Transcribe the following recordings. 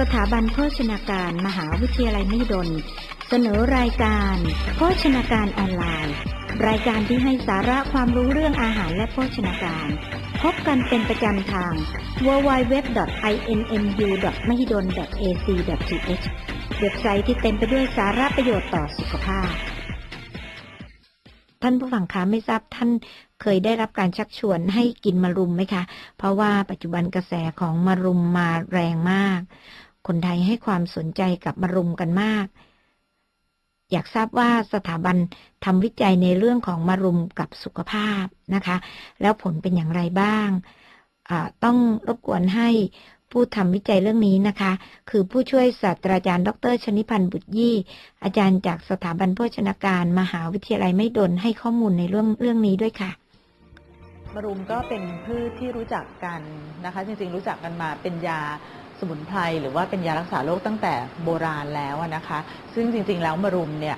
สถาบันโภชนาการมหาวิทยาลัยมหิดล เสนอรายการโภชนาการออนไลน์ รายการที่ให้สาระความรู้เรื่องอาหารและโภชนาการ พบกันเป็นประจำทาง www.inmu.mahidol.ac.th เว็บไซต์ที่เต็มไปด้วยสาระประโยชน์ต่อสุขภาพ ท่านผู้ฟังคะไม่ทราบท่านเคยได้รับการชักชวนให้กินมะรุมไหมคะ เพราะว่าปัจจุบันกระแสของมะรุมมาแรงมาก คนไทยให้ความสนใจกับมะรุมกันมาก อยากทราบว่าสถาบันทำวิจัยในเรื่องของมะรุมกับสุขภาพนะคะ แล้วผลเป็นอย่างไรบ้าง ต้องรบกวนให้ผู้ทำวิจัยเรื่องนี้นะคะ คือผู้ช่วยศาสตราจารย์ ดรชนิพันธ์บุตรยี่ อาจารย์จากสถาบันโภชนาการ มหาวิทยาลัยไม่ดนให้ข้อมูลในเรื่องเรื่องนี้ด้วยค่ะมะรุมก็เป็นพืชที่รู้จักกันนะคะ จริงๆรู้จักกันมาเป็นยา มุนไพรหรือว่าเป็นยารักษาโรคตั้งแต่โบราณแล้วนะคะ ซึ่งจริงๆแล้วมะรุมเนี่ย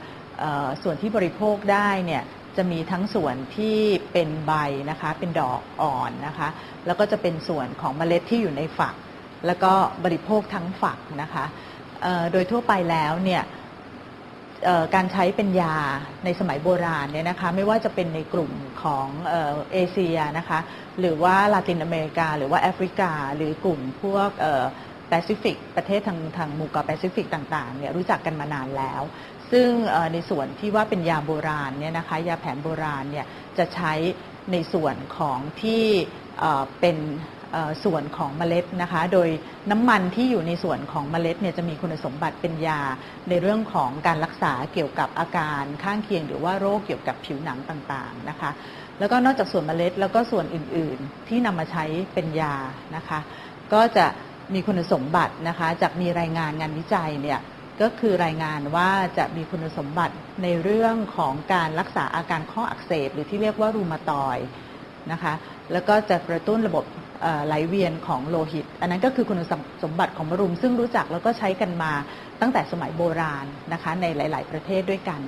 ส่วนที่บริโภคได้เนี่ยจะมีทั้งส่วนที่เป็นใบนะคะเป็นดอกอ่อนนะคะแล้วก็จะเป็นส่วนของเมล็ดที่อยู่ในฝัก แล้วก็บริโภคทั้งฝักนะคะโดยทั่วไปแล้วเนี่ยการใช้เป็นยาในสมัยโบราณเนี่ยนะคะไม่ว่าจะเป็นในกลุ่มของเอเชียนะคะหรือว่าลาตินอเมริกา หรือว่าแอฟริกา หรือกลุ่มพวก ปซิฟิกประเทศทางทางหมู่เกาะแปซิฟิกต่างๆเนี่ยรู้จักกันมานานแล้ว ซึ่งในส่วนที่ว่าเป็นยาโบราณเนี่ยนะคะยาแผนโบราณเนี่ยจะใช้ในส่วนของที่เป็นส่วนของเมล็ดนะคะ โดยน้ำมันที่อยู่ในส่วนของเมล็ดเนี่ยจะมีคุณสมบัติเป็นยาในเรื่องของการรักษาเกี่ยวกับอาการข้างเคียง หรือว่าโรคเกี่ยวกับผิวหนังต่างๆนะคะ แล้วก็นอกจากส่วนเมล็ดแล้วก็ส่วนอื่นๆที่นำมาใช้เป็นยานะคะ ก็จะ มีคุณสมบัตินะคะ จากมีรายงานงานวิจัยเนี่ยก็คือรายงานว่าจะมีคุณสมบัติในเรื่องของการรักษาอาการข้ออักเสบ หรือที่เรียกว่ารูมาตอยนะคะ แล้วก็จะกระตุ้นระบบไหลเวียนของโลหิต อันนั้นก็คือคุณสมบัติของมะรุม ซึ่งรู้จักแล้วก็ใช้กันมาตั้งแต่สมัยโบราณนะคะในหลาย ๆ ประเทศด้วยกัน